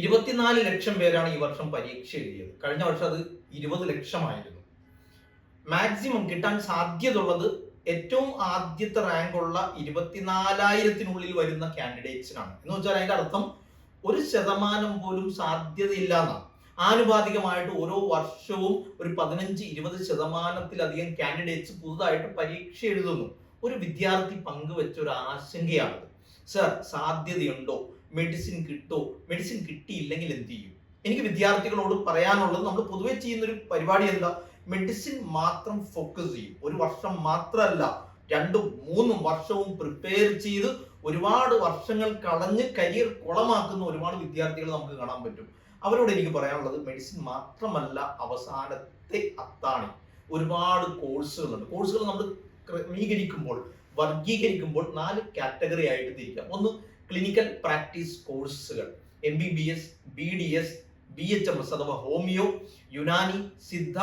ഇരുപത്തിനാല് ലക്ഷം പേരാണ് ഈ വർഷം പരീക്ഷ എഴുതിയത്. കഴിഞ്ഞ വർഷം അത് ഇരുപത് ലക്ഷമായിരുന്നു. മാക്സിമം കിട്ടാൻ സാധ്യതയുള്ളത് ഏറ്റവും ആദ്യത്തെ റാങ്ക് ഉള്ള ഇരുപത്തിനാലായിരത്തിനുള്ളിൽ വരുന്ന കാൻഡിഡേറ്റ്സിനാണ് എന്ന് വെച്ചാൽ അതിന്റെ അർത്ഥം ഒരു ശതമാനം പോലും സാധ്യതയില്ല എന്നാണ് ആനുപാതികമായിട്ട് ഓരോ വർഷവും ഒരു പതിനഞ്ച് ഇരുപത് ശതമാനത്തിലധികം കാൻഡിഡേറ്റ്സ് പുതുതായിട്ട് പരീക്ഷ എഴുതുന്നു. ഒരു വിദ്യാർത്ഥി പങ്കുവെച്ച ഒരു ആശങ്കയാണ് സർ സാധ്യതയുണ്ടോ? മെഡിസിൻ കിട്ടോ മെഡിസിൻ കിട്ടിയില്ലെങ്കിൽ എന്ത് ചെയ്യും? എനിക്ക് വിദ്യാർത്ഥികളോട് പറയാനുള്ളത് നമ്മൾ പൊതുവെ ചെയ്യുന്ന ഒരു പരിപാടി എന്താ? മെഡിസിൻ മാത്രം ഫോക്കസ് ചെയ്യും. ഒരു വർഷം മാത്രമല്ല രണ്ടും മൂന്നും വർഷവും പ്രിപ്പയർ ചെയ്ത് ഒരുപാട് വർഷങ്ങൾ കളഞ്ഞ് കരിയർ കുളമാക്കുന്ന ഒരുപാട് വിദ്യാർത്ഥികൾ നമുക്ക് കാണാൻ പറ്റും. അവരോട് എനിക്ക് പറയാനുള്ളത് മെഡിസിൻ മാത്രമല്ല അവസാനത്തെ അത്താണി. ഒരുപാട് കോഴ്സുകളുണ്ട് കോഴ്സുകൾ നമ്മൾ ക്രമീകരിക്കുമ്പോൾ വർഗീകരിക്കുമ്പോൾ നാല് കാറ്റഗറി ആയിട്ട് തിരിക്കാം. ഒന്ന് ക്ലിനിക്കൽ പ്രാക്ടീസ് കോഴ്സുകൾ M B B S B D S B H M S അഥവാ ഹോമിയോ യുനാനി സിദ്ധ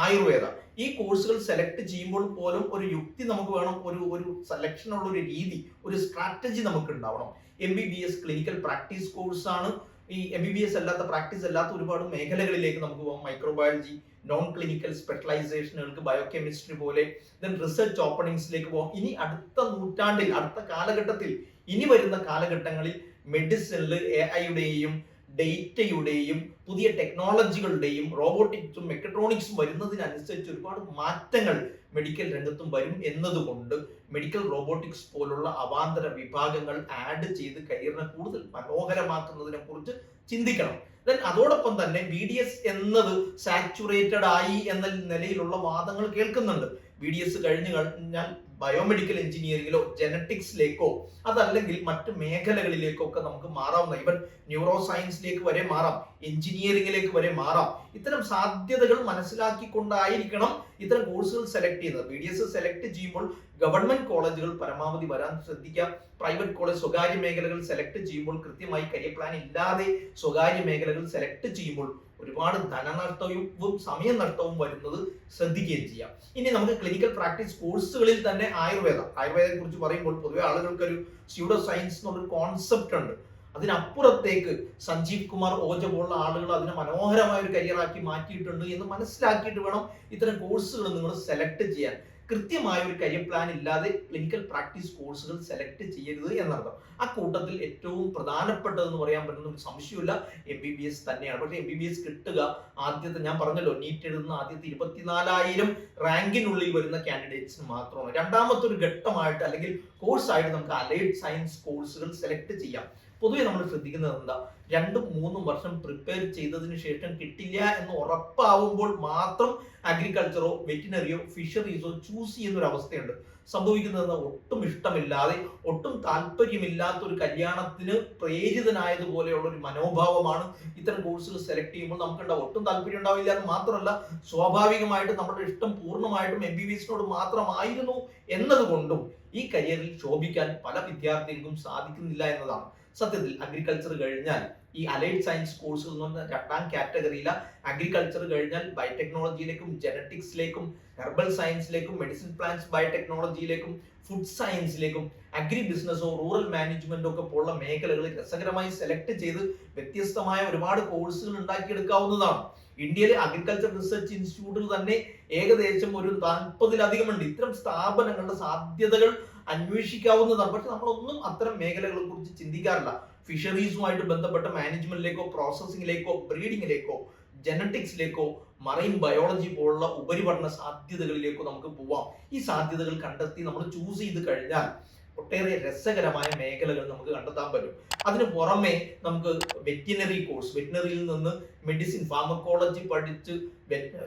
ആയുർവേദ. ഈ കോഴ്സുകൾ സെലക്ട് ചെയ്യുമ്പോൾ പോലും ഒരു യുക്തി നമുക്ക് വേണം ഒരു ഒരു സെലക്ഷനുള്ള ഒരു രീതി ഒരു സ്ട്രാറ്റജി നമുക്ക് ഉണ്ടാവണം. M B B S clinical practice കോഴ്സാണ് ഈ എം ബി ബി എസ് അല്ലാത്ത പ്രാക്ടീസ് അല്ലാത്ത ഒരുപാട് മേഖലകളിലേക്ക് നമുക്ക് പോകാം. മൈക്രോബയോളജി നോൺ ക്ലിനിക്കൽ സ്പെഷ്യലൈസേഷനുകൾക്ക് ബയോകെമിസ്ട്രി പോലെ ദെൻ റിസർച്ച് ഓപ്പണിങ്സിലേക്ക് പോകാം. ഇനി അടുത്ത നൂറ്റാണ്ടിൽ അടുത്ത കാലഘട്ടത്തിൽ ഇനി വരുന്ന കാലഘട്ടങ്ങളിൽ മെഡിസിനിൽ എ ഐയുടെയും ഡേറ്റയുടെയും പുതിയ ടെക്നോളജികളുടെയും റോബോട്ടിക്സും മെക്കട്രോണിക്സും വരുന്നതിനനുസരിച്ച് ഒരുപാട് മാറ്റങ്ങൾ മെഡിക്കൽ രംഗത്തും വരും എന്നതുകൊണ്ട് മെഡിക്കൽ റോബോട്ടിക്സ് പോലുള്ള അവാന്തര വിഭാഗങ്ങൾ ആഡ് ചെയ്ത് കരിയറിനെ കൂടുതൽ മനോഹരമാക്കുന്നതിനെ കുറിച്ച് ചിന്തിക്കണം. ദെൻ അതോടൊപ്പം തന്നെ ബി ഡി എസ് എന്നത് സാച്ചുറേറ്റഡ് ആയി എന്ന നിലയിലുള്ള വാദങ്ങൾ കേൾക്കുന്നുണ്ട്. ബി ഡി എസ് കഴിഞ്ഞു കഴിഞ്ഞാൽ ബയോമെഡിക്കൽ എഞ്ചിനീയറിംഗിലോ ജനറ്റിക്സിലേക്കോ അതല്ലെങ്കിൽ മറ്റ് മേഖലകളിലേക്കോ ഒക്കെ നമുക്ക് മാറാവുന്ന ഇവൻ ന്യൂറോ സയൻസിലേക്ക് വരെ മാറാം എഞ്ചിനീയറിംഗിലേക്ക് വരെ മാറാം. ഇത്തരം സാധ്യതകൾ മനസ്സിലാക്കിക്കൊണ്ടായിരിക്കണം ഇത്തരം കോഴ്സുകൾ സെലക്ട് ചെയ്യുന്നത്. ബി ഡി എസ് സെലക്ട് ചെയ്യുമ്പോൾ ഗവൺമെന്റ് കോളേജുകൾ പരമാവധി വരാൻ ശ്രദ്ധിക്കുക. പ്രൈവറ്റ് കോളേജ് സ്വകാര്യ മേഖലകൾ സെലക്ട് ചെയ്യുമ്പോൾ കൃത്യമായി കരിയർ പ്ലാൻ ഇല്ലാതെ സ്വകാര്യ മേഖലകൾ സെലക്ട് ചെയ്യുമ്പോൾ ഒരുപാട് ധനനഷ്ടവും സമയനഷ്ടവും വരുന്നത് ശ്രദ്ധിക്കുകയും ചെയ്യാം. ഇനി നമുക്ക് ക്ലിനിക്കൽ പ്രാക്ടീസ് കോഴ്സുകളിൽ തന്നെ ആയുർവേദ. ആയുർവേദത്തെ കുറിച്ച് പറയുമ്പോൾ പൊതുവെ ആളുകൾക്കൊരു സ്യൂഡോ സയൻസ് എന്നൊരു കോൺസെപ്റ്റ് ഉണ്ട്. അതിനപ്പുറത്തേക്ക് സഞ്ജീവ് കുമാർ ഓജ പോലുള്ള ആളുകൾ അതിനെ മനോഹരമായ ഒരു കരിയറാക്കി മാറ്റിയിട്ടുണ്ട് എന്ന് മനസ്സിലാക്കിയിട്ട് വേണം ഇത്തരം കോഴ്സുകൾ നിങ്ങൾ സെലക്ട് ചെയ്യാൻ. കൃത്യമായ ഒരു കരിയർ പ്ലാൻ ഇല്ലാതെ ക്ലിനിക്കൽ പ്രാക്ടീസ് കോഴ്സുകൾ സെലക്ട് ചെയ്യരുത് എന്നർത്ഥം. ആ കൂട്ടത്തിൽ ഏറ്റവും പ്രധാനപ്പെട്ടതെന്ന് പറയാൻ പറ്റുന്ന ഒരു സംശയമില്ല എം ബി ബി എസ് തന്നെയാണ്. പക്ഷേ എം ബി ബി എസ് കിട്ടുക ആദ്യത്തെ ഞാൻ പറഞ്ഞല്ലോ നീറ്റ് എഴുതുന്ന ആദ്യത്തെ ഇരുപത്തിനാലായിരം റാങ്കിനുള്ളിൽ വരുന്ന കാൻഡിഡേറ്റ്സിന് മാത്രമാണ്. രണ്ടാമത്തെ ഒരു ഘട്ടമായിട്ട് അല്ലെങ്കിൽ കോഴ്സായിട്ട് നമുക്ക് അലൈഡ് സയൻസ് കോഴ്സുകൾ സെലക്ട് ചെയ്യാം. പൊതുവെ നമ്മൾ ശ്രദ്ധിക്കുന്നത് എന്താ? രണ്ടും മൂന്നും വർഷം പ്രിപ്പയർ ചെയ്തതിന് ശേഷം കിട്ടില്ല എന്ന് ഉറപ്പാവുമ്പോൾ മാത്രം അഗ്രികൾച്ചറോ വെറ്റിനറിയോ ഫിഷറീസോ ചൂസ് ചെയ്യുന്ന ഒരു അവസ്ഥയുണ്ട്. സംഭവിക്കുന്നത് ഒട്ടും ഇഷ്ടമില്ലാതെ ഒട്ടും താല്പര്യമില്ലാത്ത ഒരു കല്യാണത്തിന് പ്രേരിതനായതുപോലെയുള്ള ഒരു മനോഭാവമാണ് ഇത്തരം കോഴ്സുകൾ സെലക്ട് ചെയ്യുമ്പോൾ നമുക്കുണ്ടാവും ഒട്ടും താല്പര്യം ഉണ്ടാവില്ല എന്ന് മാത്രമല്ല സ്വാഭാവികമായിട്ടും നമ്മുടെ ഇഷ്ടം പൂർണമായിട്ടും എം ബി ബി എസിനോട് മാത്രമായിരുന്നു എന്നതുകൊണ്ടും ഈ കരിയറിൽ ശോഭിക്കാൻ പല വിദ്യാർത്ഥികൾക്കും സാധിക്കുന്നില്ല എന്നതാണ്. സത്യത്തിൽ അഗ്രികൾച്ചർ കഴിഞ്ഞാൽ ഈ അലൈഡ് സയൻസ് കോഴ്സുകൾ എന്ന് പറഞ്ഞ രണ്ടാം കാറ്റഗറിയില അഗ്രികൾച്ചർ കഴിഞ്ഞാൽ ബയോടെക്നോളജിയിലേക്കും ജനറ്റിക്സിലേക്കും ഹെർബൽ സയൻസിലേക്കും മെഡിസിൻ പ്ലാന്റ്സ് ബയോടെക്നോളജിയിലേക്കും ഫുഡ് സയൻസിലേക്കും അഗ്രി ബിസിനസ്സോ റൂറൽ മാനേജ്മെന്റോ ഒക്കെ പോലുള്ള മേഖലകൾ രസകരമായി സെലക്ട് ചെയ്ത് വ്യത്യസ്തമായ ഒരുപാട് കോഴ്സുകൾ ഉണ്ടാക്കിയെടുക്കാവുന്നതാണ്. ഇന്ത്യയിലെ അഗ്രികൾച്ചർ റിസർച്ച് ഇൻസ്റ്റിറ്റ്യൂട്ടിൽ തന്നെ ഏകദേശം ഒരു നാൽപ്പതിലധികം ഉണ്ട്. ഇത്തരം സ്ഥാപനങ്ങളുടെ സാധ്യതകൾ അന്വേഷിക്കാവുന്നതാണ്. പക്ഷെ നമ്മളൊന്നും അത്തരം മേഖലകളെ കുറിച്ച് ചിന്തിക്കാറില്ല. ഫിഷറീസുമായിട്ട് ബന്ധപ്പെട്ട മാനേജ്മെന്റിലേക്കോ പ്രോസസ്സിംഗിലേക്കോ ബ്രീഡിങ്ങിലേക്കോ ജനറ്റിക്സിലേക്കോ മറൈൻ ബയോളജി പോലുള്ള ഉപരിപഠന സാധ്യതകളിലേക്കോ നമുക്ക് പോവാം. ഈ സാധ്യതകൾ കണ്ടെത്തി നമ്മൾ ചൂസ് ചെയ്ത് കഴിഞ്ഞാൽ ഒട്ടേറെ രസകരമായ മേഖലകൾ നമുക്ക് കണ്ടെത്താൻ പറ്റും. അതിന് പുറമെ നമുക്ക് വെറ്റിനറി കോഴ്സ് വെറ്റിനറിയിൽ നിന്ന് മെഡിസിൻ ഫാർമക്കോളജി പഠിച്ച്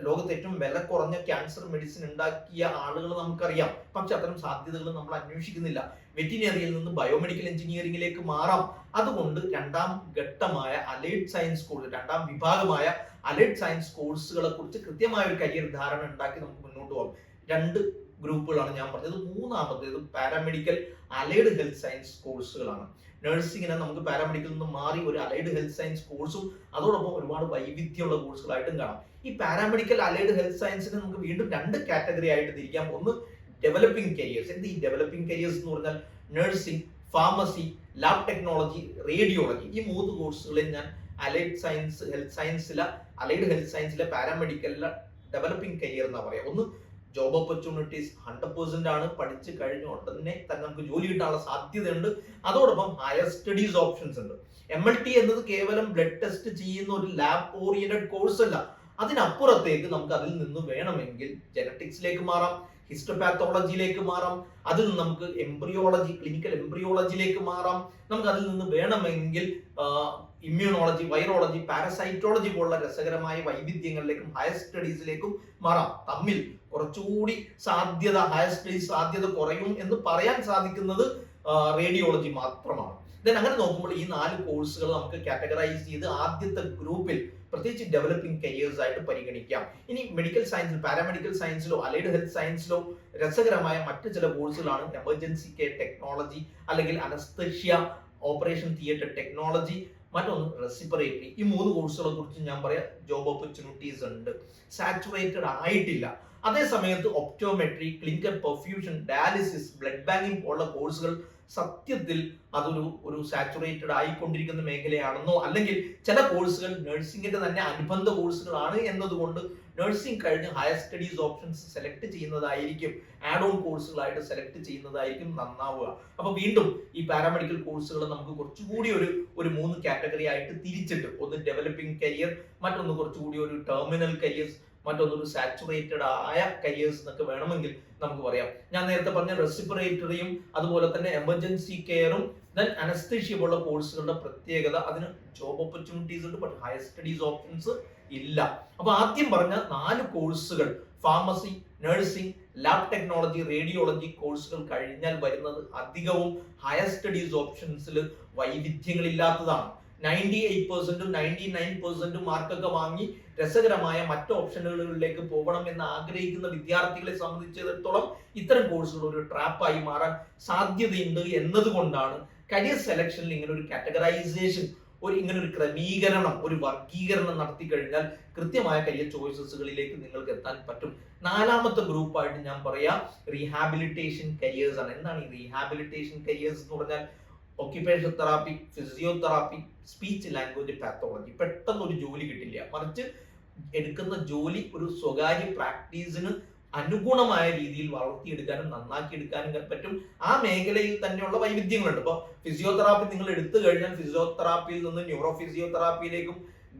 ലോകത്തെ ഏറ്റവും വില കുറഞ്ഞ ക്യാൻസർ മെഡിസിൻ ഉണ്ടാക്കിയ ആളുകൾ നമുക്കറിയാം. പക്ഷെ അത്തരം സാധ്യതകൾ നമ്മൾ അന്വേഷിക്കുന്നില്ല. വെറ്റിനറിയിൽ നിന്ന് ബയോമെഡിക്കൽ എഞ്ചിനീയറിംഗിലേക്ക് മാറാം. അതുകൊണ്ട് രണ്ടാം ഘട്ടമായ അലൈഡ് സയൻസ് കോഴ്സ് രണ്ടാം വിഭാഗമായ അലൈഡ് സയൻസ് കോഴ്സുകളെ കുറിച്ച് കൃത്യമായ ഒരു കരിയർ ധാരണ ഉണ്ടാക്കി നമുക്ക് മുന്നോട്ട് പോകാം. രണ്ട് ഗ്രൂപ്പുകളാണ് ഞാൻ പറഞ്ഞത്. മൂന്നാമത്തേത് പാരാമെഡിക്കൽ അലൈഡ് ഹെൽത്ത് സയൻസ് കോഴ്സുകളാണ്. നഴ്സിങ്ങിനെ നമുക്ക് പാരാമെഡിക്കൽ നിന്ന് മാറി ഒരു അലൈഡ് ഹെൽത്ത് സയൻസ് കോഴ്സും അതോടൊപ്പം ഒരുപാട് വൈവിധ്യമുള്ള കോഴ്സുകളായിട്ടും കാണാം. ഈ പാരാമെഡിക്കൽ അലൈഡ് ഹെൽത്ത് സയൻസിനെ നമുക്ക് വീണ്ടും രണ്ട് കാറ്റഗറി ആയിട്ട് തിരിക്കാം. ഒന്ന് ഡെവലപ്പിംഗ് കരിയേഴ്സ്. എന്ത് ഈ ഡെവലപ്പിംഗ് കരിയേഴ്സ് എന്ന് പറഞ്ഞാൽ nursing pharmacy lab technology radiology. ഈ മൂന്ന് കോഴ്സുകളിൽ ഞാൻ അലൈഡ് സയൻസ് ഹെൽത്ത് സയൻസിലെ അലൈഡ് ഹെൽത്ത് സയൻസിലെ പാരാമെഡിക്കലിലെ ഡെവലപ്പിംഗ് കരിയർ എന്നാ പറയാം. ഒന്ന് ജോബ് ഓപ്പർച്യൂണിറ്റീസ് ഹൺഡ്രഡ് പെർസെന്റ് ആണ് പഠിച്ചു കഴിഞ്ഞ ഉടനെ തന്നെ നമുക്ക് ജോലി കിട്ടാനുള്ള സാധ്യതയുണ്ട്. അതോടൊപ്പം ഹയർ സ്റ്റഡീസ് ഓപ്ഷൻസ് ഉണ്ട്. എം എൽ ടി എന്നത് കേവലം ബ്ലഡ് ടെസ്റ്റ് ചെയ്യുന്ന ഒരു ലാബ് ഓറിയന്റഡ് കോഴ്സ് അല്ല. അതിനപ്പുറത്തേക്ക് നമുക്ക് അതിൽ നിന്ന് വേണമെങ്കിൽ ജനറ്റിക്സിലേക്ക് മാറാം ഹിസ്റ്റോപാത്തോളജിയിലേക്ക് മാറാം അതിൽ നിന്ന് നമുക്ക് എംബ്രിയോളജി ക്ലിനിക്കൽ എംബ്രിയോളജിയിലേക്ക് മാറാം. നമുക്ക് അതിൽ നിന്ന് വേണമെങ്കിൽ ഇമ്മ്യൂണോളജി വൈറോളജി പാരസൈറ്റോളജി പോലുള്ള രസകരമായ വൈവിധ്യങ്ങളിലേക്കും ഹയർ സ്റ്റഡീസിലേക്കും മാറാം. തമ്മിൽ കുറച്ചുകൂടി സാധ്യത ഹയർ സ്റ്റഡീസ് സാധ്യത കുറയും എന്ന് പറയാൻ സാധിക്കുന്നത് റേഡിയോളജി മാത്രമാണ്. ദെൻ അങ്ങനെ നോക്കുമ്പോൾ ഈ നാല് കോഴ്സുകൾ നമുക്ക് കാറ്റഗറൈസ് ചെയ്ത് ആദ്യത്തെ ഗ്രൂപ്പിൽ പ്രത്യേകിച്ച് ഡെവലപ്പിംഗ് കരിയേഴ്സ് ആയിട്ട് പരിഗണിക്കാം. ഇനി മെഡിക്കൽ സയൻസിൽ പാരാമെഡിക്കൽ സയൻസിലോ അലൈഡ് ഹെൽത്ത് സയൻസിലോ രസകരമായ മറ്റു ചില കോഴ്സുകളാണ് എമർജൻസി കെയർ ടെക്നോളജി അല്ലെങ്കിൽ അനസ്തഷ്യ ഓപ്പറേഷൻ തിയേറ്റർ ടെക്നോളജി മറ്റൊന്ന് റെസിപ്പറേറ്ററി ഈ മൂന്ന് കോഴ്സുകളെ കുറിച്ച് ഞാൻ പറയാം. ജോബ് ഓപ്പർച്യൂണിറ്റീസ് ഉണ്ട്. സാച്ചുറേറ്റഡ് ആയിട്ടില്ല. അതേ സമയത്ത് optometry clinical perfusion dialysis blood banking പോലുള്ള കോഴ്സുകൾ സത്യത്തിൽ അതൊരു ഒരു സാച്ചുറേറ്റഡ് ആയിക്കൊണ്ടിരിക്കുന്ന മേഖലയാണെന്നോ അല്ലെങ്കിൽ ചില കോഴ്സുകൾ നഴ്സിംഗിന്റെ തന്നെ അനുബന്ധ കോഴ്സുകളാണ് എന്നതുകൊണ്ട് നഴ്സിംഗ് കഴിഞ്ഞ് ഹയർ സ്റ്റഡീസ് ഓപ്ഷൻസ് സെലക്ട് ചെയ്യുന്നതായിരിക്കും. ആഡ് ഓൺ കോഴ്സുകളായിട്ട് സെലക്ട് ചെയ്യുന്നതായിരിക്കും നന്നാവുക. അപ്പൊ വീണ്ടും ഈ പാരാമെഡിക്കൽ കോഴ്സുകൾ നമുക്ക് കുറച്ചുകൂടി ഒരു ഒരു മൂന്ന് കാറ്റഗറി ആയിട്ട് തിരിച്ചിട്ട് ഒന്ന് ഡെവലപ്പിംഗ് കരിയർ മറ്റൊന്ന് കുറച്ചുകൂടി ഒരു ടെർമിനൽ കരിയേഴ്സ് മറ്റൊന്നൊരു സാച്ചുറേറ്റഡ് ആയ കരിയേഴ്സ് എന്നൊക്കെ വേണമെങ്കിൽ നമുക്ക് പറയാം. ഞാൻ നേരത്തെ പറഞ്ഞ റെസിപ്പറേറ്ററിയും അതുപോലെ തന്നെ എമർജൻസി കെയറും ദെൻ അനസ്തേഷ്യ പോലുള്ള കോഴ്സുകളുടെ പ്രത്യേകത അതിന് ജോബ് ഓപ്പർച്യൂണിറ്റീസ് ഉണ്ട് ബട്ട് ഹയർ സ്റ്റഡീസ് ഓപ്ഷൻസ് ഇല്ല. അപ്പൊ ആദ്യം പറഞ്ഞ നാല് കോഴ്സുകൾ pharmacy nursing lab technology radiology കോഴ്സുകൾ കഴിഞ്ഞാൽ വരുന്നത് അധികവും ഹയർ സ്റ്റഡീസ് ഓപ്ഷൻസിൽ വൈവിധ്യങ്ങളില്ലാത്തതാണ്. നയന്റി എയ്റ്റ് പെർസെന്റും നയന്റി നയൻ പെർസെന്റും മാർക്കൊക്കെ വാങ്ങി രസകരമായ മറ്റ് ഓപ്ഷനുകളിലേക്ക് പോകണം എന്ന് ആഗ്രഹിക്കുന്ന വിദ്യാർത്ഥികളെ സംബന്ധിച്ചിടത്തോളം ഇത്തരം കോഴ്സുകൾ ഒരു ട്രാപ്പായി മാറാൻ സാധ്യതയുണ്ട് എന്നതുകൊണ്ടാണ് കരിയർ സെലക്ഷനിൽ ഇങ്ങനെ ഒരു കാറ്റഗറൈസേഷൻ ഒരു ഇങ്ങനെ ഒരു ക്രമീകരണം ഒരു വർഗീകരണം നടത്തി കഴിഞ്ഞാൽ കൃത്യമായ കരിയർ ചോയ്സസുകളിലേക്ക് നിങ്ങൾക്ക് എത്താൻ പറ്റും. നാലാമത്തെ ഗ്രൂപ്പായിട്ട് ഞാൻ പറയാം റീഹാബിലിറ്റേഷൻ കരിയേഴ്സ് ആണ്. എന്താണ് ഈ റീഹാബിലിറ്റേഷൻ കരിയേഴ്സ് എന്ന് പറഞ്ഞാൽ? Occupation therapy physiotherapy speech language pathology പെട്ടെന്ന് ഒരു ജോലി കിട്ടില്ല. മറിച്ച് എടുക്കുന്ന ജോലി ഒരു സ്വകാര്യ പ്രാക്ടീസിന് അനുഗുണമായ രീതിയിൽ വളർത്തിയെടുക്കാനും നന്നാക്കിയെടുക്കാനും പറ്റും. ആ മേഖലയിൽ തന്നെയുള്ള വൈവിധ്യങ്ങളുണ്ട്. ഇപ്പോൾ ഫിസിയോതെറാപ്പി നിങ്ങൾ എടുത്തു കഴിഞ്ഞാൽ ഫിസിയോതെറാപ്പിയിൽ നിന്ന് ന്യൂറോ ഫിസിയോതെറാപ്പിയിലേക്കും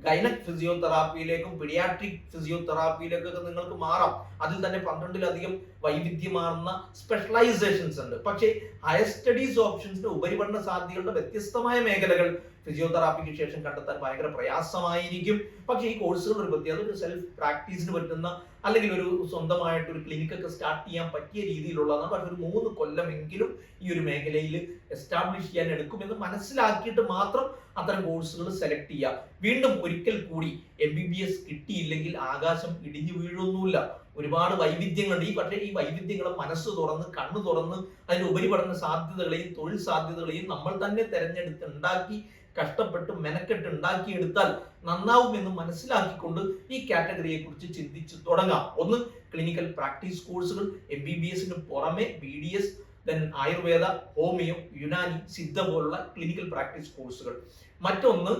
ഗൈനക് ഫിസിയോതെറാപ്പിയിലേക്കും പിഡിയാട്രിക് ഫിസിയോതെറാപ്പിയിലേക്കൊക്കെ നിങ്ങൾക്ക് മാറാം. അതിൽ തന്നെ പന്ത്രണ്ടിലധികം വൈവിധ്യമാർന്ന സ്പെഷ്യലൈസേഷൻസ് ഉണ്ട്. പക്ഷേ ഹയർ സ്റ്റഡീസ് ഓപ്ഷൻസിന്റെ ഉപരിപഠന സാധ്യതകളുടെ വ്യത്യസ്തമായ മേഖലകൾ ഫിസിയോതെറാപ്പിക്ക് ശേഷം കണ്ടെത്താൻ ഭയങ്കര പ്രയാസമായിരിക്കും. പക്ഷേ ഈ കോഴ്സുകൾ ഒരു പ്രത്യേകത സെൽഫ് പ്രാക്ടീസിന് പറ്റുന്ന അല്ലെങ്കിൽ ഒരു സ്വന്തമായിട്ട് ഒരു ക്ലിനിക്കൊക്കെ സ്റ്റാർട്ട് ചെയ്യാൻ പറ്റിയ രീതിയിലുള്ളതാണ് പക്ഷെ ഒരു മൂന്ന് കൊല്ലമെങ്കിലും ഈ ഒരു മേഖലയിൽ എസ്റ്റാബ്ലിഷ് ചെയ്യാൻ എടുക്കുമെന്ന് മനസ്സിലാക്കിയിട്ട് മാത്രം അത്തരം കോഴ്സുകൾ സെലക്ട് ചെയ്യുക. വീണ്ടും ഒരിക്കൽ കൂടി എം ബി ബി എസ് കിട്ടിയില്ലെങ്കിൽ ആകാശം ഇടിഞ്ഞു വീഴൊന്നുമില്ല. ഒരുപാട് വൈവിധ്യങ്ങളുണ്ട്. ഈ പക്ഷേ ഈ വൈവിധ്യങ്ങളെ മനസ്സ് തുറന്ന് കണ്ണു തുറന്ന് അതിന് ഉപരിപഠന സാധ്യതകളെയും തൊഴിൽ സാധ്യതകളെയും നമ്മൾ തന്നെ തെരഞ്ഞെടുത്ത് ഉണ്ടാക്കി കഷ്ടപ്പെട്ട് മെനക്കെട്ട് ഉണ്ടാക്കിയെടുത്താൽ നന്നാവുമെന്ന് മനസ്സിലാക്കിക്കൊണ്ട് ഈ കാറ്റഗറിയെ കുറിച്ച് ചിന്തിച്ചു തുടങ്ങാം. ഒന്ന് ക്ലിനിക്കൽ പ്രാക്ടീസ് കോഴ്സുകൾ എം ബി ബി എസിന് പുറമെ B D S then Ayurveda homeo Unani Siddha പോലുള്ള ക്ലിനിക്കൽ പ്രാക്ടീസ് കോഴ്സുകൾ മറ്റൊന്ന്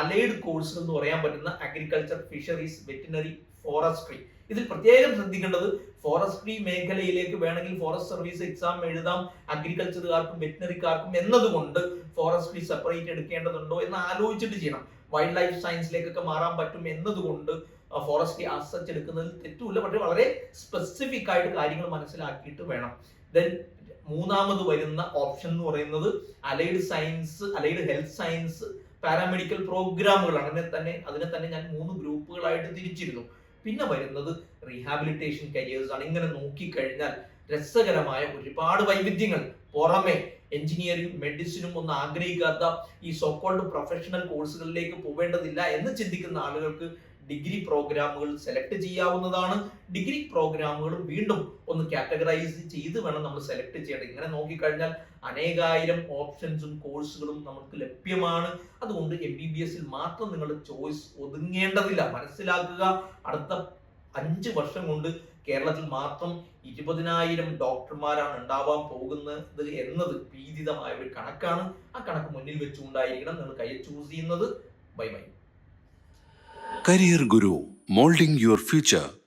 അലൈഡ് കോഴ്സുകൾ എന്ന് പറയാൻ പറ്റുന്ന അഗ്രികൾച്ചർ ഫിഷറീസ് വെറ്റിനറി ഫോറസ്ട്രി ഇതിൽ പ്രത്യേകം ശ്രദ്ധിക്കേണ്ടത് ഫോറസ്ട്രി മേഖലയിലേക്ക് വേണമെങ്കിൽ ഫോറസ്റ്റ് സർവീസ് എക്സാം എഴുതാം അഗ്രികൾച്ചറുകാർക്കും വെറ്റിനറിക്കാർക്കും എന്നതുകൊണ്ട് ഫോറസ്ട്രി സെപ്പറേറ്റ് എടുക്കേണ്ടതുണ്ടോ എന്ന് ആലോചിച്ചിട്ട് ചെയ്യണം. വൈൽഡ് ലൈഫ് സയൻസിലേക്കൊക്കെ മാറാൻ പറ്റും എന്നതുകൊണ്ട് ഫോറസ്ട്രി അസച്ച് എടുക്കുന്നതിൽ തെറ്റുമില്ല. പക്ഷെ വളരെ സ്പെസിഫിക് ആയിട്ട് കാര്യങ്ങൾ മനസ്സിലാക്കിയിട്ട് വേണം. ദെൻ മൂന്നാമത് വരുന്ന ഓപ്ഷൻ എന്ന് പറയുന്നത് allied science allied health science paramedical പ്രോഗ്രാമുകളാണ്. അതിനെ തന്നെ അതിനെ തന്നെ ഞാൻ മൂന്ന് ഗ്രൂപ്പുകളായിട്ട് തിരിച്ചിരുന്നു. പിന്നെ വരുന്നത് റീഹാബിലിറ്റേഷൻ കരിയേഴ്സ് ആണ്. ഇങ്ങനെ നോക്കിക്കഴിഞ്ഞാൽ രസകരമായ ഒരുപാട് വൈവിധ്യങ്ങൾ. പുറമെ എഞ്ചിനീയറിംഗ് മെഡിസിനും ഒന്നും ആഗ്രഹിക്കാത്ത ഈ സോക്കോൾഡ് പ്രൊഫഷണൽ കോഴ്സുകളിലേക്ക് പോവേണ്ടതില്ല എന്ന് ചിന്തിക്കുന്ന ആളുകൾക്ക് ഡിഗ്രി പ്രോഗ്രാമുകൾ സെലക്ട് ചെയ്യാവുന്നതാണ്. ഡിഗ്രി പ്രോഗ്രാമുകൾ വീണ്ടും ഒന്ന് കാറ്റഗറൈസ് ചെയ്ത് വേണം നമ്മൾ സെലക്ട് ചെയ്യേണ്ടത്. ഇങ്ങനെ നോക്കിക്കഴിഞ്ഞാൽ അനേകായിരം ഓപ്ഷൻസും കോഴ്സുകളും നമുക്ക് ലഭ്യമാണ്. അതുകൊണ്ട് എം ബി ബി എസിൽ മാത്രം നിങ്ങൾ ചോയ്സ് ഒതുങ്ങേണ്ടതില്ല. മനസ്സിലാക്കുക. അടുത്ത അഞ്ച് വർഷം കൊണ്ട് കേരളത്തിൽ മാത്രം ഇരുപതിനായിരം ഡോക്ടർമാരാണ് ഉണ്ടാവാൻ പോകുന്നത് എന്നത് ഭീതിതമായ ഒരു കണക്കാണ്. ആ കണക്ക് മുന്നിൽ വെച്ചുകൊണ്ടായിരിക്കണം നിങ്ങൾ കയ്യിൽ ചൂസ് ചെയ്യുന്നത്. Bye bye Career Guru, molding your future.